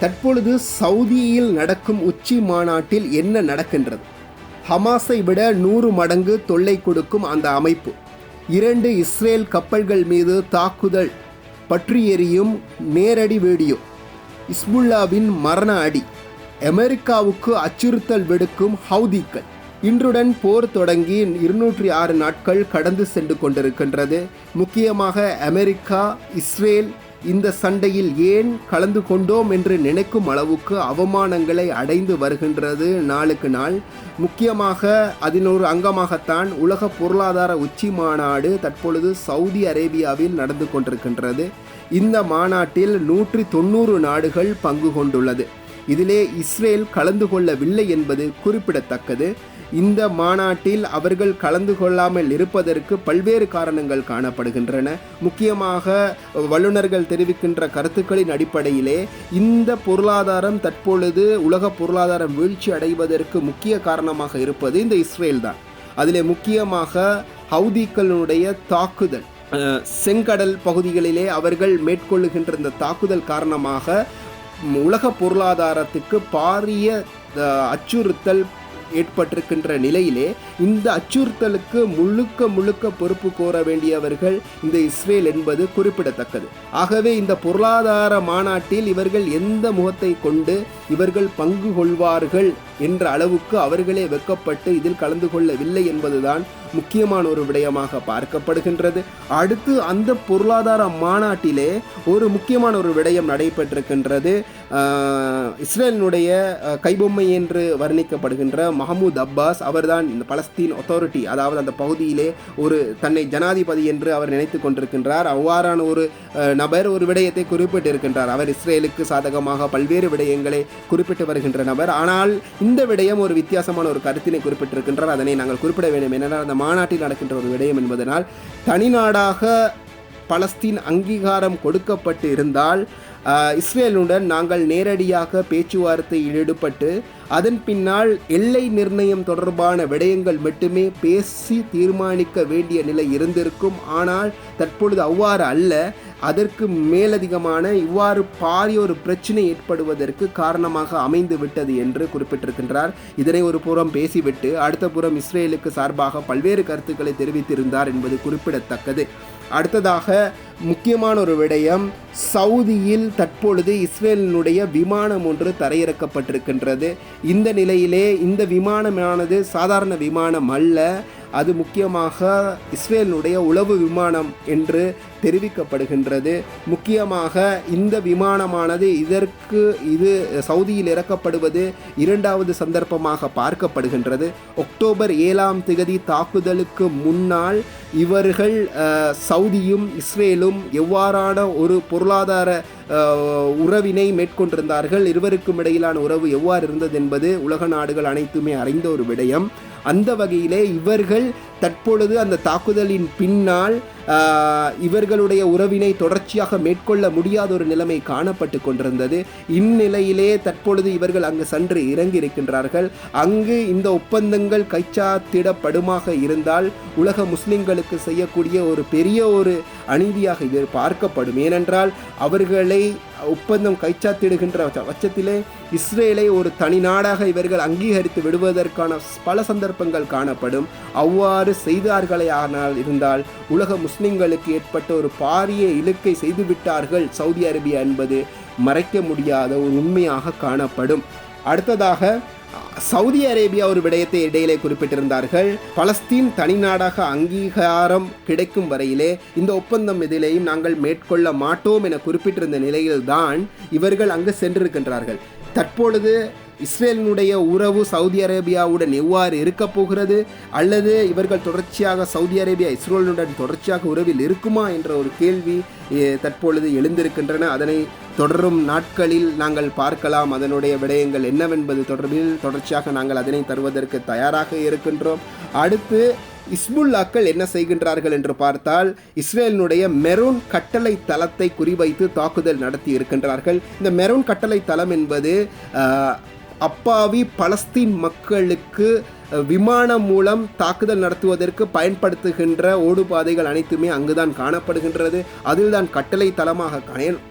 தற்பொழுது சவுதியில் நடக்கும் உச்சி மாநாட்டில் என்ன நடக்கின்றது? ஹமாஸை விட நூறு மடங்கு தொல்லை கொடுக்கும் அந்த அமைப்பு. இரண்டு இஸ்ரேல் கப்பல்கள் மீது தாக்குதல் பற்றி எறியும் நேரடி வீடியோ இஸ்புல்லாவின் மரண அடி அமெரிக்காவுக்கு அச்சுறுத்தல் விடுக்கும் ஹவுதிக்கள் இன்றுடன் போர் தொடங்கி இருநூற்றி ஆறு நாட்கள் கடந்து சென்று கொண்டிருக்கின்றது. முக்கியமாக அமெரிக்கா இஸ்ரேல் இந்த சண்டையில் ஏன் கலந்து கொண்டோம் என்று நினைக்கும் அளவுக்கு அவமானங்களை அடைந்து வருகின்றது நாளுக்கு நாள். முக்கியமாக அதனொரு ஒரு அங்கமாகத்தான் உலக பொருளாதார உச்சி மாநாடு தற்பொழுது சவுதி அரேபியாவில் நடந்து கொண்டிருக்கின்றது. இந்த மாநாட்டில் நூற்றி தொண்ணூறு நாடுகள் பங்கு கொண்டுள்ளது. இதிலே இஸ்ரேல் கலந்து கொள்ளவில்லை என்பது குறிப்பிடத்தக்கது. இந்த மாநாட்டில் அவர்கள் கலந்து கொள்ளாமல் இருப்பதற்கு பல்வேறு காரணங்கள் காணப்படுகின்றன. முக்கியமாக வல்லுநர்கள் தெரிவிக்கின்ற கருத்துக்களின் அடிப்படையிலே இந்த பொருளாதாரம் தற்பொழுது உலக பொருளாதாரம் வீழ்ச்சி அடைவதற்கு முக்கிய காரணமாக இருப்பது இந்த இஸ்ரேல் தான். அதிலே முக்கியமாக ஹவுதிக்களுடைய தாக்குதல். செங்கடல் பகுதிகளிலே அவர்கள் மேற்கொள்ளுகின்ற இந்த தாக்குதல் காரணமாக உலக பொருளாதாரத்துக்கு பாரிய அச்சுறுத்தல் ஏற்பட்டிருக்கின்ற நிலையிலே இந்த அச்சுறுத்தலுக்கு முழுக்க முழுக்க பொறுப்பு கோர வேண்டியவர்கள் இந்த இஸ்ரேல் என்பது குறிப்பிடத்தக்கது. ஆகவே இந்த பொருளாதார மாநாட்டில் இவர்கள் எந்த முகத்தை கொண்டு இவர்கள் பங்கு கொள்வார்கள் என்ற அளவுக்கு அவர்களே வெக்கப்பட்டு இதில் கலந்து கொள்ளவில்லை என்பதுதான் முக்கியமான ஒரு விடயமாக பார்க்கப்படுகின்றது. அடுத்து அந்த பொருளாதார மாநாட்டிலே ஒரு முக்கியமான ஒரு விடயம் நடைபெற்றிருக்கின்றது. இஸ்ரேலினுடைய கைபொம்மை என்று வர்ணிக்கப்படுகின்ற மஹமூத் அப்பாஸ் அவர்தான் இந்த பலஸ்தீன் அத்தாரிட்டி அதாவது அந்த பகுதியிலே ஒரு தன்னை ஜனாதிபதி என்று அவர் நினைத்து கொண்டிருக்கின்றார். அவ்வாறான ஒரு நபர் ஒரு விடயத்தை குறிப்பிட்டிருக்கின்றார். அவர் இஸ்ரேலுக்கு சாதகமாக பல்வேறு விடயங்களை குறிப்பிட்டு வருகின்ற நபர். ஆனால் இந்த விடயம் ஒரு வித்தியாசமான ஒரு கருத்தினை குறிப்பிட்டிருக்கின்றார். அதனை நாங்கள் குறிப்பிட வேண்டும். ஏனென்றால் அந்த மாநாட்டில் நடக்கின்ற ஒரு விடயம் என்பதனால் தனிநாடாக பலஸ்தீன் அங்கீகாரம் கொடுக்கப்பட்டு இருந்தால் இஸ்ரேலுடன் நாங்கள் நேரடியாக பேச்சுவார்த்தையில் ஈடுபட்டு அதன் பின்னால் எல்லை நிர்ணயம் தொடர்பான விடயங்கள் மட்டுமே பேசி தீர்மானிக்க வேண்டிய நிலை இருந்திருக்கும். ஆனால் தற்பொழுது அவ்வாறு அல்ல. அதற்கு மேலதிகமான இவ்வாறு பாரிய ஒரு பிரச்சனை ஏற்படுவதற்கு காரணமாக அமைந்து விட்டது என்று குறிப்பிட்டிருக்கின்றார். இதனை ஒரு புறம் பேசிவிட்டு அடுத்த புறம் இஸ்ரேலுக்கு சார்பாக பல்வேறு கருத்துக்களை தெரிவித்திருந்தார் என்பது குறிப்பிடத்தக்கது. அடுத்ததாக முக்கியமான ஒரு விடயம் சவுதியில் தற்பொழுது இஸ்ரேலினுடைய விமானம் ஒன்று தரையிறக்கப்பட்டிருக்கின்றது. இந்த நிலையிலே இந்த விமானமானது சாதாரண விமானம் அல்ல அது முக்கியமாக இஸ்ரேலினுடைய உளவு விமானம் என்று தெரிவிக்கப்படுகின்றது. முக்கியமாக இந்த விமானமானது இதற்கு இது சவுதியில் இறக்கப்படுவது இரண்டாவது சந்தர்ப்பமாக பார்க்கப்படுகின்றது. அக்டோபர் ஏழாம் திகதி தாக்குதலுக்கு முன்னால் இவர்கள் சவுதியும் இஸ்ரேலும் எவ்வாறான ஒரு பொருளாதார உறவினை மேற்கொண்டிருந்தார்கள் இருவருக்கும் இடையிலான உறவு எவ்வாறு இருந்தது என்பது உலக நாடுகள் அனைத்துமே அறிந்த ஒரு விடயம். அந்த வகையிலே இவர்கள் தற்பொழுது அந்த தாக்குதலின் பின்னால் இவர்களுடைய உறவினை தொடர்ச்சியாக மேற்கொள்ள முடியாத ஒரு நிலைமை காணப்பட்டு கொண்டிருந்தது. இந்நிலையிலே தற்பொழுது இவர்கள் அங்கு சென்று இறங்கி இருக்கின்றார்கள் அங்கு இந்த ஒப்பந்தங்கள் கைச்சாத்திடப்படுமாக இருந்தால் உலக முஸ்லிம்களுக்கு செய்யக்கூடிய ஒரு பெரிய ஒரு அநீதியாக இது பார்க்கப்படும். ஏனென்றால் அவர்களை ஒப்பந்தம் கைச்சாத்திடுகின்ற பட்சத்திலே இஸ்ரேலை ஒரு தனி நாடாக இவர்கள் அங்கீகரித்து விடுவதற்கான பல சந்தர்ப்பங்கள் காணப்படும். அவ்வாறு செய்தார்களே ஆனால் இருந்தால் உலக முஸ்லிம்களுக்கு ஏற்பட்ட ஒரு பாரிய இலக்கை செய்துவிட்டார்கள் சவுதி அரேபியா என்பது. மறைக்க முடியாத ஒரு உண்மையாக காணப்படும். அடுத்ததாக சவுதி அரேபியா ஒரு விடயத்தை இடையிலே குறிப்பிட்டிருந்தார்கள். பலஸ்தீன் தனிநாடாக அங்கீகாரம் கிடைக்கும் வரையிலே இந்த ஒப்பந்தம் எதிலேயும் நாங்கள் மேற்கொள்ள மாட்டோம் என குறிப்பிட்டிருந்த நிலையில்தான் இவர்கள் அங்கு சென்றிருக்கின்றார்கள். தற்பொழுது இஸ்ரேலினுடைய உறவு சவுதி அரேபியாவுடன் எவ்வாறு இருக்கப் போகிறது? அல்லது இவர்கள் தொடர்ச்சியாக சவுதி அரேபியா இஸ்ரேலுடன் தொடர்ச்சியாக உறவில் இருக்குமா என்ற ஒரு கேள்வி தற்பொழுது எழுந்திருக்கின்றன. அதனை தொடரும் நாட்களில் நாங்கள் பார்க்கலாம். அதனுடைய விடயங்கள் என்னவென்பது தொடர்பில் தொடர்ச்சியாக நாங்கள் அதனை தருவதற்கு தயாராக இருக்கின்றோம். அடுத்து இஸ்புல்லாக்கள் என்ன செய்கின்றார்கள் என்று பார்த்தால் இஸ்ரேலினுடைய மெரூன் கட்டளை தளத்தை குறிவைத்து தாக்குதல் நடத்தி இருக்கின்றார்கள். இந்த மெரூன் கட்டளை தளம் என்பது அப்பாவி பலஸ்தீன் மக்களுக்கு விமானம் மூலம் தாக்குதல் நடத்துவதற்கு பயன்படுத்துகின்ற ஓடுபாதைகள் அனைத்துமே அங்குதான் காணப்படுகின்றது. அதில்தான் கட்டளை தளமாக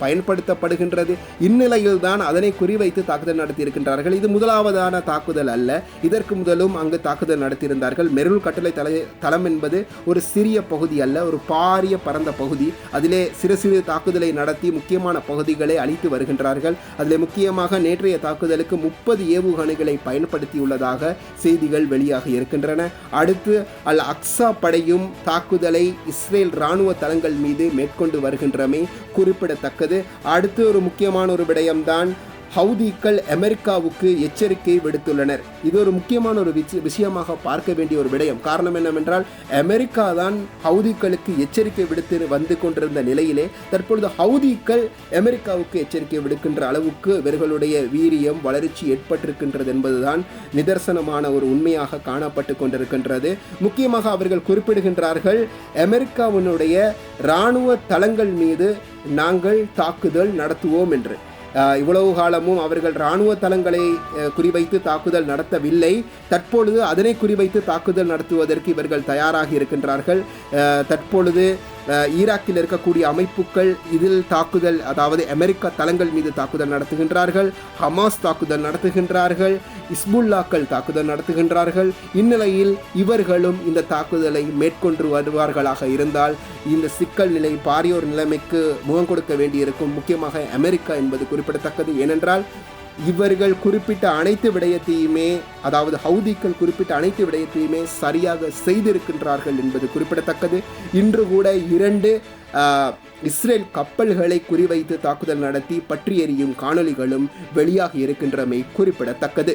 பயன்படுத்தப்படுகின்றது. இந்நிலையில் தான் அதனை குறிவைத்து தாக்குதல் நடத்தியிருக்கின்றார்கள். இது முதலாவதான தாக்குதல் அல்ல. இதற்கு முதலும் அங்கு தாக்குதல் நடத்தியிருந்தார்கள். மெருள் கட்டளை தலை தளம் என்பது ஒரு சிறிய பகுதி அல்ல ஒரு பாரிய பரந்த பகுதி. அதிலே சிறு சிறு தாக்குதலை நடத்தி முக்கியமான பகுதிகளை அழித்து வருகின்றார்கள். அதில் முக்கியமாக நேற்றைய தாக்குதலுக்கு முப்பது ஏவுகணைகளை பயன்படுத்தியுள்ளதாக செய்திகள் வெளியாக இருக்கின்றன. அடுத்து அல் அக்ஸா படையும் தாக்குதலை இஸ்ரேல் இராணுவ தளங்கள் மீது மேற்கொண்டு வருகின்றமை குறிப்பிடத்தக்கது. அடுத்து ஒரு முக்கியமான ஒரு விடயம்தான் ஹவுதிக்கள் அமெரிக்காவுக்கு எச்சரிக்கை விடுத்துள்ளனர். இது ஒரு முக்கியமான ஒரு விஷய- விஷயமாக பார்க்க வேண்டிய ஒரு விடயம். காரணம் என்னவென்றால் அமெரிக்கா தான் ஹவுதிக்களுக்கு எச்சரிக்கை விடுத்து வந்து கொண்டிருந்த நிலையிலே தற்பொழுது ஹவுதிக்கள் அமெரிக்காவுக்கு எச்சரிக்கை விடுக்கின்ற அளவுக்கு இவர்களுடைய வீரியம் வளர்ச்சி ஏற்பட்டிருக்கின்றது என்பதுதான் நிதர்சனமான ஒரு உண்மையாக காணப்பட்டு கொண்டிருக்கின்றது. முக்கியமாக அவர்கள் குறிப்பிடுகின்றார்கள் அமெரிக்காவினுடைய இராணுவ தளங்கள் மீது நாங்கள் தாக்குதல் நடத்துவோம் என்று. இவ்வளவு காலமும் அவர்கள் இராணுவ தளங்களை குறிவைத்து தாக்குதல் நடத்தவில்லை. தற்பொழுது அதனை குறிவைத்து தாக்குதல் நடத்துவதற்கு இவர்கள் தயாராக இருக்கின்றார்கள். தற்பொழுது ஈராக்கில் இருக்கக்கூடிய அமைப்புகள் இதில் தாக்குதல் அதாவது அமெரிக்கா தளங்கள் மீது தாக்குதல் நடத்துகின்றார்கள் ஹமாஸ் தாக்குதல் நடத்துகின்றார்கள் இஸ்புல்லாக்கள் தாக்குதல் நடத்துகின்றார்கள். இந்நிலையில் இவர்களும் இந்த தாக்குதலை மேற்கொண்டு வருவார்களாக இருந்தால் இந்த சிக்கல் நிலை பாரியோர் நிலைமைக்கு முகம் கொடுக்க வேண்டியிருக்கும். முக்கியமாக அமெரிக்கா என்பது குறிப்பிடத்தக்கது. ஏனென்றால் இவர்கள் குறிப்பிட்ட அனைத்து விடயத்தையுமே அதாவது ஹவுதிக்கள் குறிப்பிட்ட அனைத்து விடயத்தையுமே சரியாக செய்திருக்கின்றார்கள் என்பது குறிப்பிடத்தக்கது. இன்று கூட இரண்டு இஸ்ரேல் கப்பல்களை குறிவைத்து தாக்குதல் நடத்தி பற்றி எறியும் காணொளிகளும் வெளியாகி இருக்கின்றமை குறிப்பிடத்தக்கது.